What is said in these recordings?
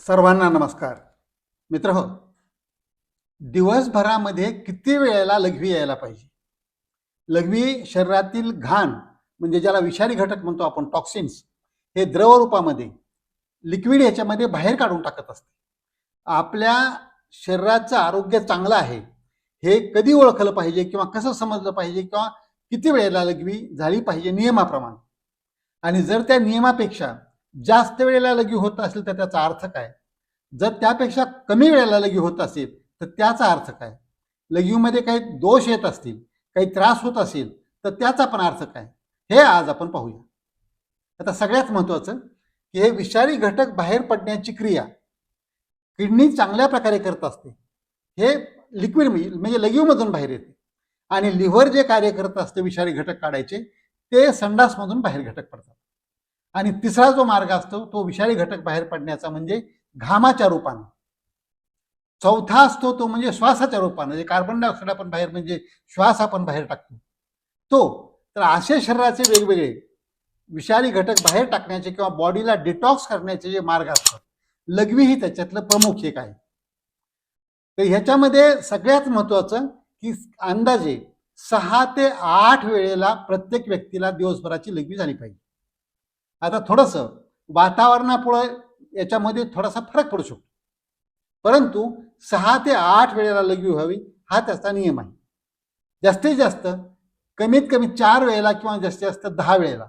सर्वांना नमस्कार. मित्र हो दिवसभरामध्ये किती वेळेला लघवी यायला पाहिजे? लघवी शरीरातील घाण म्हणजे ज्याला विषारी घटक म्हणतो आपण टॉक्सिन्स हे द्रवरूपामध्ये लिक्विड याच्यामध्ये बाहेर काढून टाकत असते. आपल्या शरीराचं आरोग्य चांगलं आहे हे कधी ओळखलं पाहिजे किंवा कसं समजलं पाहिजे किंवा किती वेळेला लघवी झाली पाहिजे नियमाप्रमाणे? आणि जर त्या नियमापेक्षा जास्त वेळेला लगी होत असेल तर त्याचा अर्थ काय? जर त्यापेक्षा कमी वेळेला लगी होत असेल तर त्याचा अर्थ काय? लघवीमध्ये काही दोष येत असतील काही त्रास होत असेल तर त्याचा पण अर्थ काय? हे आज आपण पाहूया. आता सगळ्यात महत्त्वाचं की हे विषारी घटक बाहेर पडण्याची क्रिया किडनी चांगल्या प्रकारे करत असते. हे लिक्विड म्हणजे लघवीमधून बाहेर येते. आणि लिव्हर जे कार्य करत असते विषारी घटक काढायचे ते संडासमधून बाहेर घटक पडतात. आणि तिसरा जो मार्ग असतो तो विषारी घटक बाहेर पडण्याचा म्हणजे घामाच्या रूपानं. चौथा असतो तो म्हणजे श्वासाच्या रूपानं म्हणजे कार्बन डायऑक्साईड आपण बाहेर म्हणजे श्वास आपण बाहेर टाकतो. तो तर असे शरीराचे वेगवेगळे विषारी घटक बाहेर टाकण्याचे किंवा बॉडीला डिटॉक्स करण्याचे जे मार्ग असतात लघवी ही त्याच्यातलं प्रमुख एक आहे. तर ह्याच्यामध्ये सगळ्यात महत्वाचं की अंदाजे सहा ते आठ वेळेला प्रत्येक व्यक्तीला दिवसभराची लघवी झाली पाहिजे. आता थोडंसं वातावरणापुढे याच्यामध्ये थोडासा फरक पडू शकतो. परंतु सहा ते आठ वेळेला लघवी व्हावी हा त्याचा नियम आहे. जास्तीत जास्त कमीत कमी चार वेळेला किंवा जास्तीत जास्त दहा वेळेला.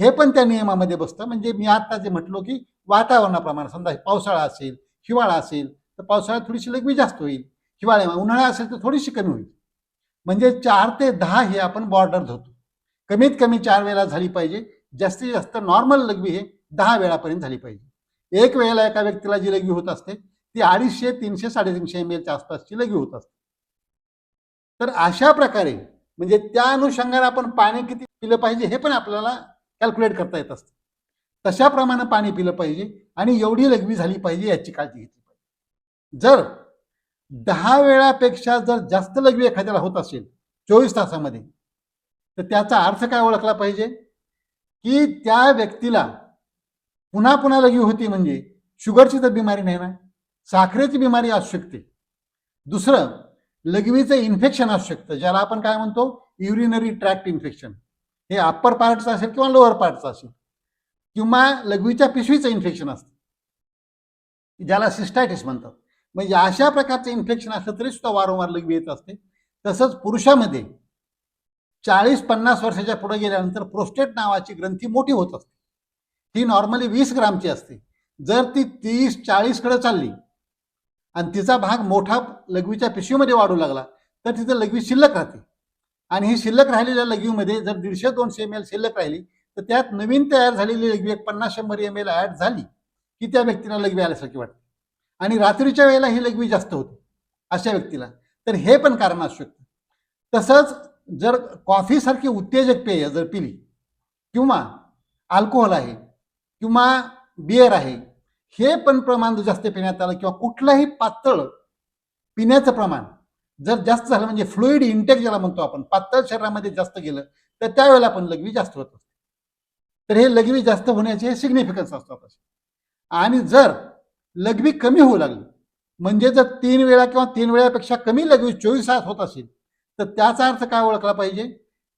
हे पण त्या नियमामध्ये बसतं. म्हणजे मी आत्ता जे म्हटलो की वातावरणाप्रमाणे समजा पावसाळा असेल हिवाळा असेल तर पावसाळ्यात थोडीशी लघवी जास्त होईल. हिवाळ्या उन्हाळा असेल तर थोडीशी कमी होईल. म्हणजे चार ते दहा हे आपण बॉर्डर धरतो. कमीत कमी चार वेळेला झाली पाहिजे. जास्तीत जास्त नॉर्मल लघवी हे दहा वेळापर्यंत झाली पाहिजे. एक वेळेला एका व्यक्तीला जी लघवी होत असते ती अडीचशे तीनशे साडेतीनशे एम एलच्या आसपासची लघवी होत असते. तर अशा प्रकारे म्हणजे त्या अनुषंगाने आपण पाणी किती पिलं पाहिजे हे पण आपल्याला कॅल्क्युलेट करता येत असतं. तशाप्रमाणे पाणी पिलं पाहिजे आणि एवढी लघवी झाली पाहिजे याची काळजी घेतली पाहिजे. जर दहा वेळापेक्षा जर जास्त लघवी एखाद्याला होत असेल चोवीस तासामध्ये तर त्याचा अर्थ काय ओळखला पाहिजे? की त्या व्यक्तीला पुन्हा पुन्हा लगी होती म्हणजे शुगरची तर बिमारी नाही ना साखरेची बिमारी असू शकते. दुसरं लघवीचं इन्फेक्शन असू शकतं ज्याला आपण काय म्हणतो युरिनरी ट्रॅक्ट इन्फेक्शन हे अप्पर पार्टचं असेल किंवा लोअर पार्टचं असेल. किंवा लघवीच्या पिशवीचं इन्फेक्शन असतं. ज्याला सिस्टायटिस म्हणतात. म्हणजे अशा प्रकारचं इन्फेक्शन असलं तरी सुद्धा वारंवार लघवी येत असते. तसंच पुरुषामध्ये चाळीस पन्नास वर्षाच्या पुढे गेल्यानंतर प्रोस्टेट नावाची ग्रंथी मोठी होत असते. ती नॉर्मली वीस ग्रामची असते. जर ती तीस चाळीसकडे चालली आणि तिचा भाग मोठा लघवीच्या पिशवीमध्ये वाढू लागला तर तिथं लघवी शिल्लक राहते. आणि ही शिल्लक राहिलेल्या लघवीमध्ये जर दीडशे दोनशे एम एल शिल्लक राहिली तर त्यात नवीन तयार झालेली लघवी एक पन्नास शंभर एम एल ॲड झाली की त्या व्यक्तीला लघवी आल्यासारखी वाटते. आणि रात्रीच्या वेळेला ही लघवी जास्त होते अशा व्यक्तीला. तर हे पण कारण असू शकतं. तसंच जर कॉफीसारखी उत्तेजक पेय जर पिली किंवा अल्कोहोल आहे किंवा बियर आहे हे पण प्रमाण जर जास्त पिण्यात आलं किंवा कुठलंही पातळ पिण्याचं प्रमाण जर जास्त झालं म्हणजे फ्लुईड इंटेक ज्याला म्हणतो आपण पातळ शरीरामध्ये जास्त गेलं तर त्यावेळेला पण लघवी जास्त होत असते. तर हे लघवी जास्त होण्याचे सिग्निफिकन्स असतात आणि जर लघवी कमी होऊ लागली म्हणजे जर तीन वेळा किंवा तीन वेळापेक्षा कमी लघवी चोवीस तास होत असेल तर त्याचा अर्थ काय ओळखला पाहिजे?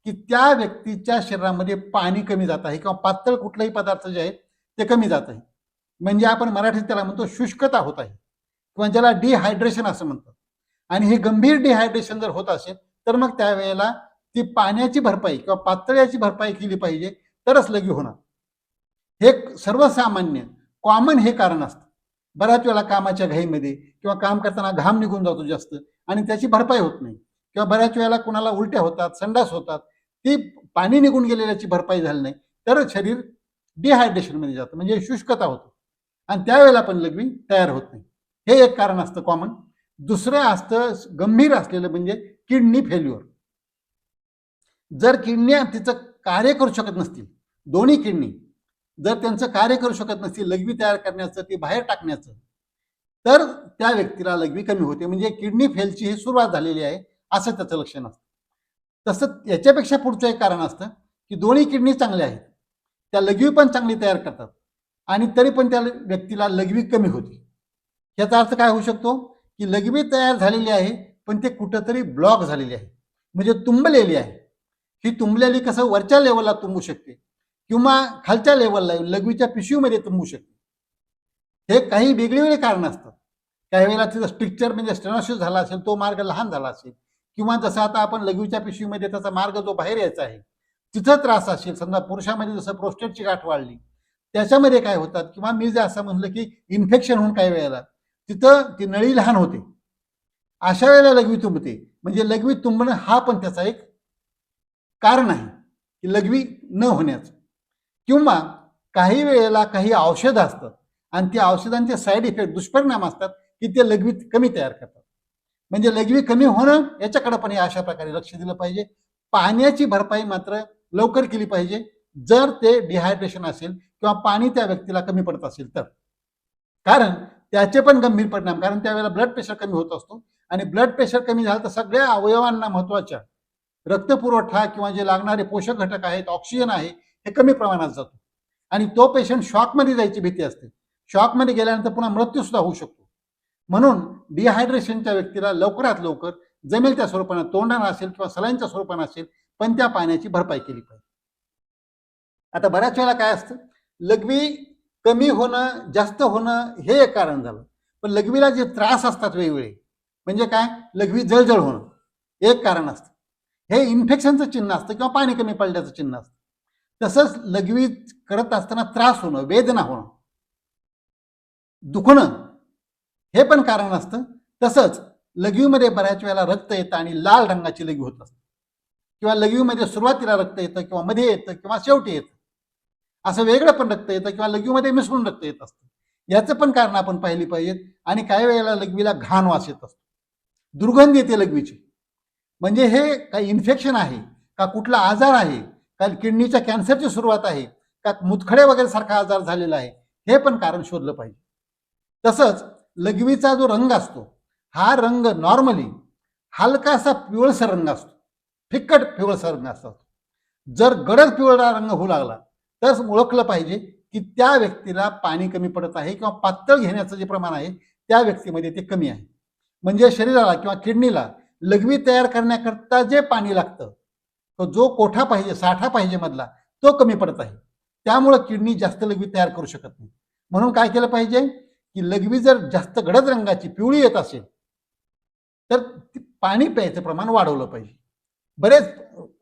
की त्या व्यक्तीच्या शरीरामध्ये पाणी कमी जात आहे किंवा पातळ कुठलाही पदार्थ जे आहेत ते कमी जात आहे. म्हणजे आपण मराठीत त्याला म्हणतो शुष्कता होत आहे. किंवा ज्याला डिहायड्रेशन असं म्हणतात. आणि हे गंभीर डिहायड्रेशन जर होत असेल तर मग त्यावेळेला ती पाण्याची भरपाई किंवा पातळ्याची भरपाई केली पाहिजे तरच लगी होणार. हे सर्वसामान्य कॉमन हे कारण असतं. बऱ्याच वेळा कामाच्या घाईमध्ये किंवा काम करताना घाम निघून जातो जास्त आणि त्याची भरपाई होत नाही. किंवा बऱ्याच वेळेला कुणाला उलट्या होतात संडास होतात ती पाणी निघून गेलेल्याची भरपाई झाली नाही तर शरीर डिहायड्रेशनमध्ये जातं म्हणजे शुष्कता होतो. आणि त्यावेळेला पण लघवी तयार होत नाही. हे एक कारण असतं कॉमन दुसरं असतं गंभीर असलेलं म्हणजे किडनी फेल्युअर जर किडन्या तिचं कार्य करू शकत नसतील दोन्ही किडनी जर त्यांचं कार्य करू शकत नसतील लघवी तयार करण्याचं ती बाहेर टाकण्याचं तर त्या व्यक्तीला लघवी कमी होते. म्हणजे किडनी फेलची ही सुरुवात झालेली आहे. असं त्याचं लक्षण असतं तसं याच्यापेक्षा पुढचं एक कारण असतं की दोन्ही किडनी चांगल्या आहेत. त्या लघवी पण चांगली तयार करतात आणि तरी पण त्या व्यक्तीला लघवी कमी होती. याचा अर्थ काय होऊ शकतो? की लघवी तयार झालेली आहे पण ते कुठंतरी ब्लॉक झालेली आहे. म्हणजे तुंबलेली आहे. ही तुंबलेली कसं वरच्या लेवलला तुंबू शकते किंवा खालच्या लेवलला लघवीच्या पिशवीमध्ये तुंबू शकते. हे काही वेगळी वेगळी कारण असतात. काही वेळेला तिथं स्ट्रिक्चर म्हणजे स्टेनॉसिस झाला असेल तो मार्ग लहान झाला असेल किंवा जसं आता आपण लघवीच्या पिशवीमध्ये त्याचा मार्ग जो बाहेर यायचा आहे तिथं त्रास असेल समजा पुरुषामध्ये जसं प्रोस्टेटची गाठ वाढली त्याच्यामध्ये काय होतात? किंवा मी जे असं म्हणलं की इन्फेक्शन होऊन काही वेळेला तिथं ती नळी लहान होते. अशा वेळेला लघवी तुंबते. म्हणजे लघवी तुंबणं हा पण त्याचा एक कारण आहे की लघवी न होण्याचं. किंवा काही वेळेला काही औषधं असतात आणि त्या औषधांचे साईड इफेक्ट दुष्परिणाम असतात की ते लघवी कमी तयार करतात. म्हणजे लघवी कमी होणं याच्याकडे पण हे अशा प्रकारे लक्ष दिलं पाहिजे. पाण्याची भरपाई मात्र लवकर केली पाहिजे. जर ते डिहायड्रेशन असेल किंवा पाणी त्या व्यक्तीला कमी पडत असेल तर. कारण त्याचे पण गंभीर परिणाम कारण त्यावेळेला ब्लड प्रेशर कमी होत असतो. आणि ब्लड प्रेशर कमी झालं तर सगळ्या अवयवांना महत्त्वाच्या. रक्तपुरवठा किंवा जे लागणारे पोषक घटक आहेत ऑक्सिजन आहे हे कमी प्रमाणात जातो. आणि तो पेशंट शॉकमध्ये जायची भीती असते. शॉकमध्ये गेल्यानंतर पुन्हा मृत्यू सुद्धा होऊ शकतो. म्हणून डिहायड्रेशनच्या व्यक्तीला लवकरात लवकर जमेल त्या स्वरूपानं तोंडानं असेल किंवा सलाईनच्या स्वरूपानं असेल पण त्या पाण्याची भरपाई केली पाहिजे. आता बऱ्याच वेळेला काय असतं? लघवी कमी होणं जास्त होणं हे एक कारण झालं. पण लघवीला जे त्रास असतात वेगवेगळे म्हणजे काय? लघवी जळजळ होणं एक कारण असतं. हे इन्फेक्शनचं चिन्ह असतं किंवा पाणी कमी पडल्याचं चिन्ह असतं. तसंच लघवी करत असताना त्रास होणं वेदना होणं दुखणं हे पण कारण असतं. तसंच लघवीमध्ये बऱ्याच वेळेला रक्त येतं आणि लाल रंगाची लघवी होत असते. किंवा लघवीमध्ये सुरुवातीला रक्त येतं किंवा मध्ये येतं किंवा शेवटी येतं. असं वेगळं पण रक्त येतं किंवा लघवीमध्ये मिसळून रक्त येत असतं. याचं पण कारण आपण पाहिली पाहिजेत आणि काही वेळेला लघवीला घाण वास येत असतो. दुर्गंध येते लघवीची. म्हणजे हे काही इन्फेक्शन आहे का कुठला आजार आहे का किडनीच्या कॅन्सरची सुरुवात आहे का मुतखडे वगैरे सारखा आजार झालेला आहे हे पण कारण शोधलं पाहिजे. तसंच लघवीचा जो रंग असतो हा रंग नॉर्मली हलकासा पिवळसर रंग असतो फिक्कट पिवळसर रंग असतो. जर गडद पिवळा रंग होऊ लागला तर ओळखलं पाहिजे की त्या व्यक्तीला पाणी कमी पडत आहे किंवा पातळ घेण्याचं जे प्रमाण आहे त्या व्यक्तीमध्ये ते कमी आहे. म्हणजे शरीराला किंवा किडनीला लघवी तयार करण्याकरता जे पाणी लागतं तो जो कोठा पाहिजे साठा पाहिजे मधला तो कमी पडत आहे. त्यामुळं किडनी जास्त लघवी तयार करू शकत नाही. म्हणून काय केलं पाहिजे? की लघवी जर जास्त गडद रंगाची पिवळी येत असेल तर पाणी प्यायचं प्रमाण वाढवलं पाहिजे. बरेच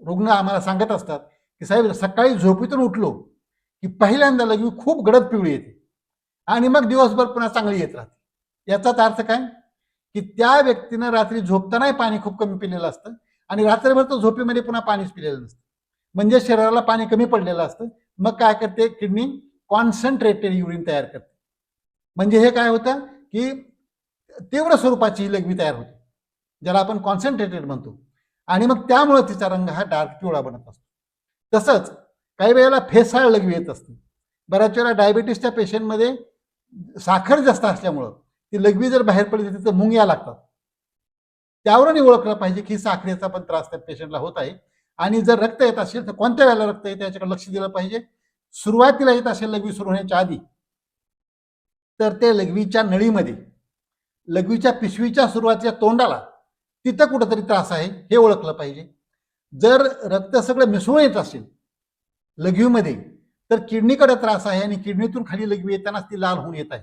रुग्ण आम्हाला सांगत असतात की साहेब सकाळी झोपेतून उठलो की पहिल्यांदा लघवी खूप गडद पिवळी येते आणि मग दिवसभर पुन्हा चांगली येत राहते. याचाच अर्थ काय? की त्या व्यक्तीनं रात्री झोपतानाही पाणी खूप कमी पिलेलं असतं आणि रात्रभर तो झोपेमध्ये पुन्हा पाणीच पिलेलं नसतं. म्हणजे शरीराला पाणी कमी पडलेलं असतं. मग काय करते? किडनी कॉन्सन्ट्रेटेड युरिन तयार करते. म्हणजे हे काय होतं की तीव्र स्वरूपाची ही लघवी तयार होते ज्याला आपण कॉन्सन्ट्रेटेड म्हणतो. आणि मग त्यामुळे तिचा रंग हा डार्क पिवळा बनत असतो. तसंच काही वेळेला फेसाळ लघवी येत असते. बऱ्याच वेळेला डायबिटीसच्या पेशंटमध्ये साखर जास्त असल्यामुळं ती लघवी जर बाहेर पडली तर तिथं मुंग्या लागतात. त्यावरून ओळखलं पाहिजे की साखरेचा पण त्रास त्या पेशंटला होत आहे. आणि जर रक्त येत असेल तर कोणत्या वेळेला रक्त येते याच्याकडे लक्ष दिलं पाहिजे. सुरुवातीला येत असेल लघवी सुरू होण्याच्या आधी. तर ते लघवीच्या नळीमध्ये लघवीच्या पिशवीच्या सुरुवातीच्या तोंडाला तिथं कुठंतरी त्रास आहे हे ओळखलं पाहिजे. जर रक्त सगळं मिसळून येत असेल लघवीमध्ये तर किडनीकडे त्रास आहे आणि किडनीतून खाली लघवी येतानाच ती लाल होऊन येत आहे.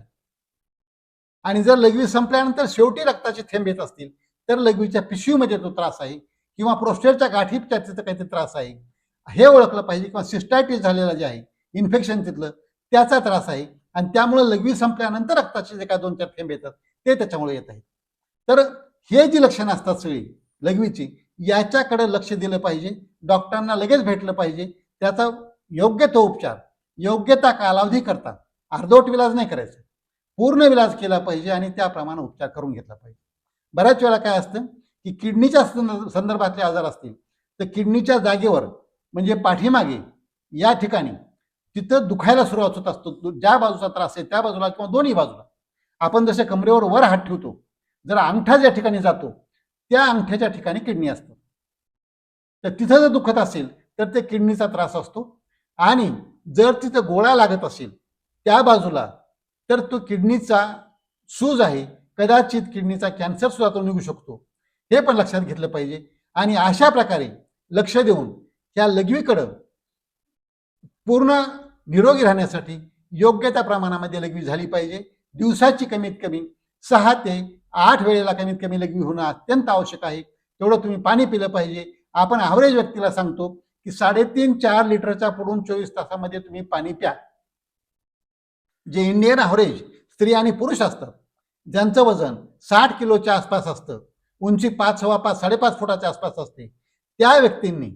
आणि जर लघवी संपल्यानंतर शेवटी रक्ताचे थेंब येत असतील तर लघवीच्या पिशवीमध्ये तो त्रास आहे किंवा प्रोस्टेटच्या गाठी तिथं काहीतरी त्रास आहे. हे ओळखलं पाहिजे किंवा सिस्टायटिस झालेला जे आहे इन्फेक्शन तिथलं त्याचा त्रास आहे. आणि त्यामुळे लघवी संपल्यानंतर रक्ताचे जे काय दोन चार थेंब येतात ते त्याच्यामुळे येत आहेत. तर हे जी लक्षणं असतात सगळी लघवीची याच्याकडे लक्ष दिलं पाहिजे डॉक्टरांना लगेच भेटलं पाहिजे त्याचा योग्य तो उपचार योग्यता कालावधी करता अर्धवट विलाज नाही करायचा. पूर्ण विलाज केला पाहिजे आणि त्याप्रमाणे उपचार करून घेतला पाहिजे. बऱ्याच वेळा काय असतं की किडनीच्या संदर्भातले आजार असतील तर किडनीच्या जागेवर म्हणजे पाठीमागे या ठिकाणी तिथं दुखायला सुरुवात होत असतो. ज्या बाजूचा त्रास आहे त्या बाजूला किंवा दोन्ही बाजूला. आपण जसे कमरेवर वर हात ठेवतो जर अंगठा ज्या ठिकाणी जातो त्या अंगठ्याच्या ठिकाणी किडनी असतो. तर तिथं जर दुखत असेल तर ते किडनीचा त्रास असतो. आणि जर तिथं गोळा लागत असेल त्या बाजूला तर तो किडनीचा सूज आहे. कदाचित किडनीचा कॅन्सर सुद्धा तो निघू शकतो. हे पण लक्षात घेतलं पाहिजे. आणि अशा प्रकारे लक्ष देऊन त्या लघवीकडं पूर्ण निरोगी राहण्यासाठी योग्य त्या प्रमाणामध्ये लघवी झाली पाहिजे. दिवसाची कमीत कमी सहा ते आठ वेळेला कमीत कमी लघवी होणं अत्यंत आवश्यक आहे. तेवढं तुम्ही पाणी पिलं पाहिजे. आपण ॲव्हरेज व्यक्तीला सांगतो की साडेतीन चार लिटरच्या पुढून चोवीस तासामध्ये तुम्ही पाणी प्या. जे इंडियन ॲव्हरेज स्त्री आणि पुरुष असतात ज्यांचं वजन साठ किलोच्या आसपास असतं उंची पाच सव्वा पाच साडेपाच फुटाच्या आसपास असते त्या व्यक्तींनी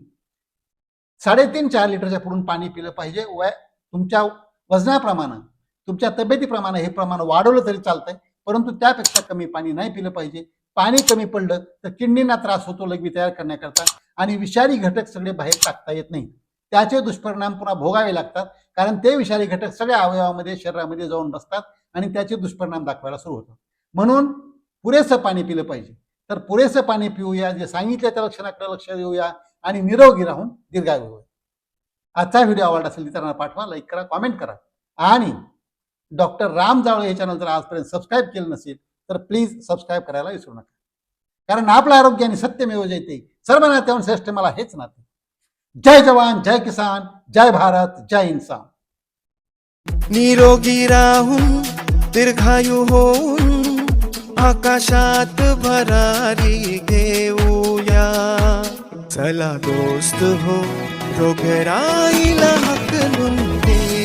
साडेतीन चार लिटरच्या पुढून पाणी पिलं पाहिजे. वय तुमच्या वजनाप्रमाणे तुमच्या तब्येतीप्रमाणे हे प्रमाण वाढवलं तरी चालतंय. परंतु त्यापेक्षा कमी पाणी नाही पिलं पाहिजे. पाणी कमी पडलं तर किडनींना त्रास होतो लघवी तयार करण्याकरता. आणि विषारी घटक सगळे बाहेर टाकता येत नाही त्याचे दुष्परिणाम पुन्हा भोगावे लागतात. कारण ते विषारी घटक सगळ्या अवयवामध्ये शरीरामध्ये जाऊन बसतात आणि त्याचे दुष्परिणाम दाखवायला सुरू होतात. म्हणून पुरेसं पाणी पिलं पाहिजे. तर पुरेसं पाणी पिऊया जे सांगितलं त्या लक्षणाकडे लक्ष देऊया. आणि निरोगी राहून दीर्घायू होईल. आजचा व्हिडिओ आवडला असेल इतरांना पाठवा लाईक करा कॉमेंट करा. आणि डॉक्टर राम जावळे हे चॅनल जर आजपर्यंत सबस्क्राईब केलं नसेल तर प्लीज सबस्क्राईब करायला विसरू नका. कारण आपलं आरोग्य आणि सत्यमेव जयते सर्व नात्यावर श्रेष्ठ मला हेच नाते. जय जवान जय किसान जय भारत जय इन्सान. निरोगी राहून दीर्घायू होऊन आकाशात भरारी घेऊया. चला दोस्त हो रोगराईला हकलून देऊ